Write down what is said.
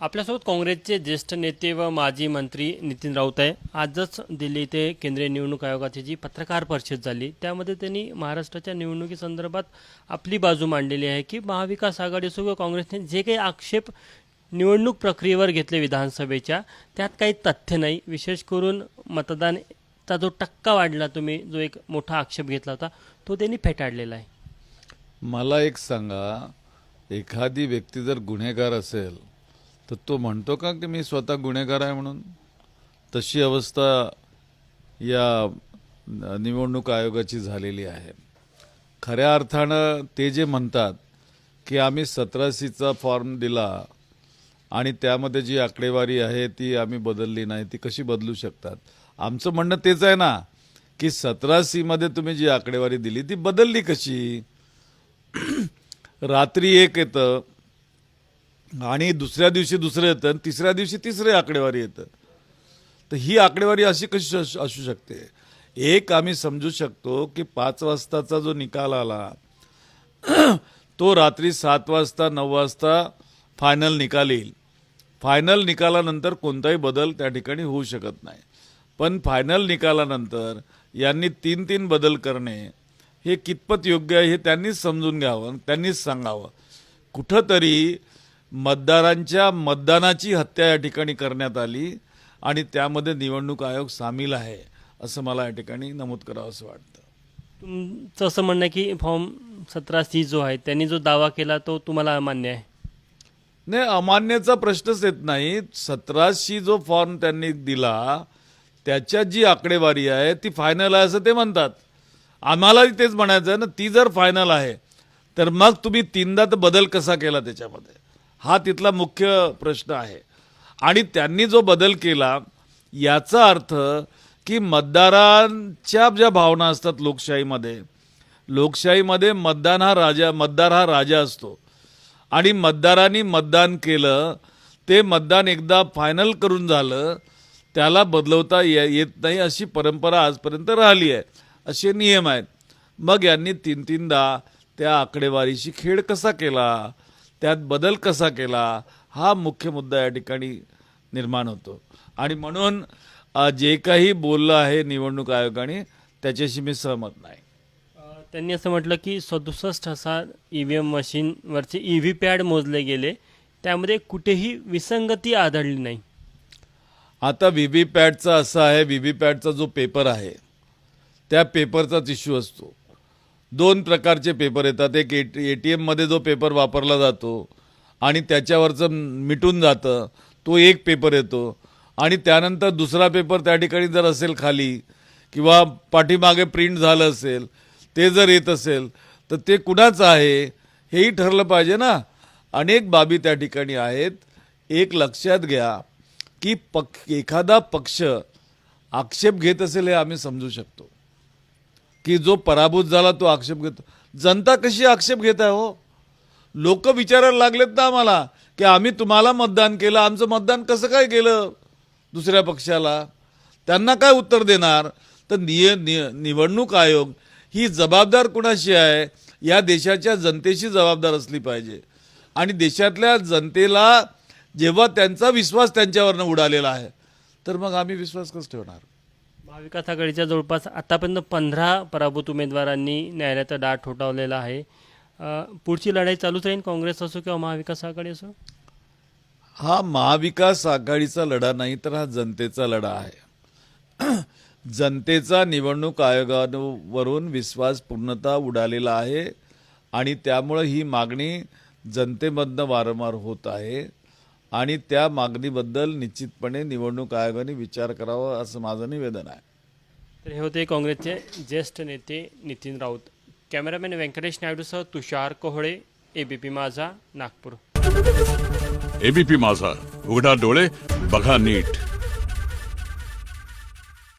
आपल्यासोबत काँग्रेसचे ज्येष्ठ नेते व माजी मंत्री नितीन राऊत आहे. आजच दिल्ली इथे केंद्रीय निवडणूक आयोगाची जी पत्रकार परिषद झाली त्यामध्ये त्यांनी महाराष्ट्राच्या निवडणुकीसंदर्भात आपली बाजू मांडलेली आहे की महाविकास आघाडी असो किंवा काँग्रेसने जे काही आक्षेप निवडणूक प्रक्रियेवर घेतले विधानसभेच्या त्यात काही तथ्य नाही. विशेष करून मतदानचा जो टक्का वाढला तुम्ही जो एक मोठा आक्षेप घेतला होता तो त्यांनी फेटाळलेला आहे. मला एक सांगा एखादी व्यक्ती जर गुन्हेगार असेल तर तो म्हणतो का की मी स्वतः गुन्हेगार आहे म्हणून? तशी अवस्था या निवडणूक आयोगाची झालेली आहे. खऱ्या अर्थानं ते जे म्हणतात की आम्ही सतराशीचा फॉर्म दिला आणि त्यामध्ये जी आकडेवारी आहे ती आम्ही बदलली नाही ती कशी बदलू शकतात? आमचं म्हणणं तेच आहे ना की सतराशीमध्ये तुम्ही जी आकडेवारी दिली ती बदलली कशी? रात्री एक येतं आणि दुसऱ्या दिवशी दुसरं येतं आणि तिसऱ्या दिवशी तिसरे आकडेवारी येतं. तर ही आकडेवारी अशी कशी असू असू शकते? एक आम्ही समजू शकतो की पाच वाजताचा जो निकाल आला तो रात्री सात वाजता नऊ वाजता फायनल निकाल येईल. फायनल निकालानंतर कोणताही बदल त्या ठिकाणी होऊ शकत नाही. पण फायनल निकालानंतर यांनी तीन तीन बदल करणे हे कितपत योग्य आहे हे त्यांनीच समजून घ्यावं त्यांनीच सांगावं. कुठंतरी मतदारांच्या मतदानाची हत्या या ठिकाणी करण्यात आली आणि त्यामध्ये निवडणूक आयोग सामील आहे असं मला या ठिकाणी नमूद करावं असं वाटतं. तुमचं असं म्हणणं की फॉर्म सतरा सी जो आहे त्यांनी जो दावा केला तो तुम्हाला मान्य आहे? नाही अमान्याचा प्रश्नच येत नाही. सतराशी जो फॉर्म त्यांनी दिला त्याच्यात जी आकडेवारी आहे ती फायनल आहे असं ते म्हणतात. आम्हालाही तेच म्हणायचं आहे ना ती जर फायनल आहे तर मग तुम्ही तीनदा तर बदल कसा केला त्याच्यामध्ये? हा तिथला मुख्य प्रश्न आहे. आणि त्यांनी जो बदल केला याचा अर्थ की मतदारांच्या ज्या भावना असतात लोकशाहीमध्ये लोकशाहीमध्ये मतदान हा राजा मतदार हा राजा असतो. आणि मतदारांनी मतदान केलं ते मतदान एकदा फायनल करून झालं त्याला बदलवता ये येत नाही अशी परंपरा आजपर्यंत राहिली आहे. असे नियम आहेत. मग यांनी तीन तीनदा त्या आकडेवारीशी खेळ कसा केला? त्यात बदल कसा केला हा मुख्य मुद्दा या ठिकाणी निर्माण होतो. आणि म्हणून जे काही बोललं आहे निवडणूक आयोगाने त्याच्याशी मी सहमत नाही. त्यांनी असं म्हटलं की सदुसष्ट हजार ई व्ही एम मशीनवरचे ई व्ही पॅड मोजले गेले. त्यामध्ये कुठेही विसंगती आढळली नाही. आता व्ही व्ही पॅटचा असा आहे व्ही व्ही पॅटचा जो पेपर आहे त्या पेपरचाच इश्यू असतो. दोन प्रकारचे पेपर येतात. एक ए ए टी एममध्ये जो पेपर वापरला जातो आणि त्याच्यावरचं मिटून जातं तो एक पेपर येतो. आणि त्यानंतर दुसरा पेपर त्या ठिकाणी जर असेल खाली किंवा पाठीमागे प्रिंट झालं असेल ते जर येत असेल तर ते कुणाचं आहे हेही ठरलं पाहिजे ना. अनेक बाबी त्या ठिकाणी आहेत. एक लक्षात घ्या की पक एखादा पक्ष आक्षेप घेत असेल हे आम्ही समजू शकतो. की जो पराभूत झाला तो आक्षेप घेतो. जनता कशी आक्षेप घेत आहे हो? लोक विचारायला लागलेत ना आम्हाला की आम्ही तुम्हाला मतदान केलं आमचं मतदान कसं काय केलं दुसऱ्या पक्षाला? त्यांना काय उत्तर देणार? तर निय नि निवडणूक आयोग ही जबाबदार कुणाशी आहे? या देशाच्या जनतेशी जबाबदार असली पाहिजे. आणि देशातल्या जनतेला जेव्हा त्यांचा विश्वास त्यांच्यावरनं उडालेला आहे तर मग आम्ही विश्वास कसं ठेवणार. महाविकास आघाडीच्या जवळपास आतापर्यंत पंधरा पराभूत उमेदवारांनी न्यायालयाचा डाट ठोठावलेला आहे. पुढची लढाई चालूच राहील काँग्रेस असो किंवा महाविकास आघाडी असो? हा महाविकास आघाडीचा लढा नाही तर हा जनतेचा लढा आहे. जनतेचा निवडणूक आयोगावरून विश्वास पूर्णतः उडालेला आहे आणि त्यामुळं ही मागणी जनतेमधनं वारंवार होत आहे. आणि त्या मागणीबद्दल निश्चितपणे निवडणूक आयोगाने विचार करावा असं माझं निवेदन आहे. तर हे होते काँग्रेसचे ज्येष्ठ नेते नितीन राऊत. कॅमेरामॅन व्यंकटेश नायडूसह तुषार कोहळे एबीपी माझा नागपूर. एबीपी माझा. उघडा डोळे बघा नीट.